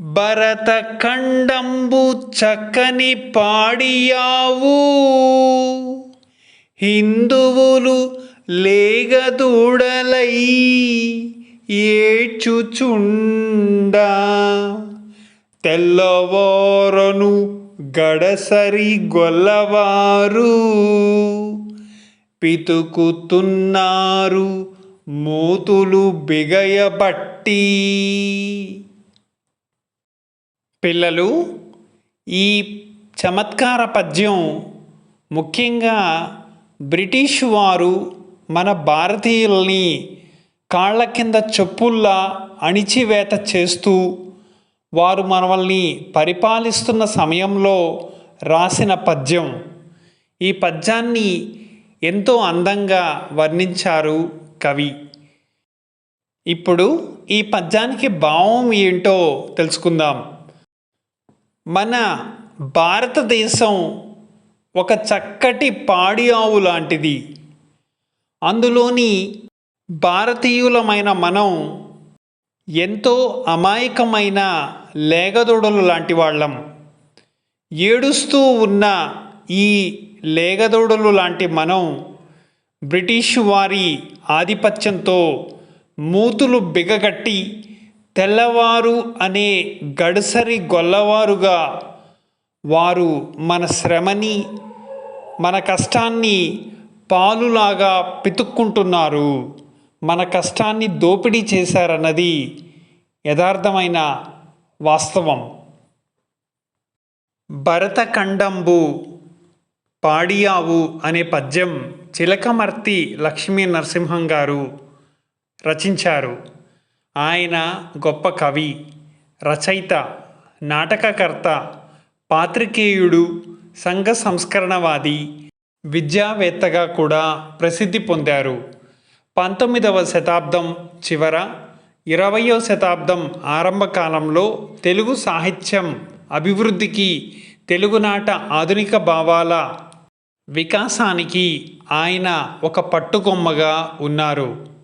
భరత ఖండంబు చక్కని పాడియావు. హిందువులు లేగదూడలై ఏచుచుండ తెల్లవారను గడసరి గొల్లవారు. పితుకుతున్నారు మూతులు బిగయబట్టి. పిల్లలు ఈ చమత్కార పద్యం ముఖ్యంగా బ్రిటిష్ వారు మన భారతీయుల్ని కాళ్ళ కింద చెప్పుల్లా అణిచివేత చేస్తూ వారు మనల్ని పరిపాలిస్తున్న సమయంలో రాసిన పద్యం. ఈ పద్యాన్ని ఎంతో అందంగా వర్ణించారు కవి. ఇప్పుడు ఈ పద్యానికి భావం ఏంటో తెలుసుకుందాం. మన భారతదేశం ఒక చక్కటి పాడి ఆవు లాంటిది. అందులోని భారతీయులమైన మనం ఎంతో అమాయకమైన లేగదొడలు లాంటి వాళ్ళం. ఏడుస్తూ ఉన్న ఈ లేగదొడలు లాంటి మనం బ్రిటిష్ వారి ఆధిపత్యంతో మూతులు బిగగట్టి తెల్లవారు అనే గడుసరి గొల్లవారుగా వారు మన శ్రమని మన కష్టాన్ని పాలులాగా పితుక్కుంటున్నారు. మన కష్టాన్ని దోపిడీ చేశారన్నది యథార్థమైన వాస్తవం. భరతఖండంబు పాడియావు అనే పద్యం చిలకమర్తి లక్ష్మీ నరసింహం గారు రచించారు. ఆయన గొప్ప కవి రచయిత నాటకకర్త పాత్రికేయుడు సంఘ సంస్కరణవాది విద్యావేత్తగా కూడా ప్రసిద్ధి పొందారు. పంతొమ్మిదవ శతాబ్దం చివర ఇరవయో శతాబ్దం ఆరంభకాలంలో తెలుగు సాహిత్యం అభివృద్ధికి తెలుగునాట ఆధునిక భావాల వికాసానికి ఆయన ఒక పట్టుకొమ్మగా ఉన్నారు.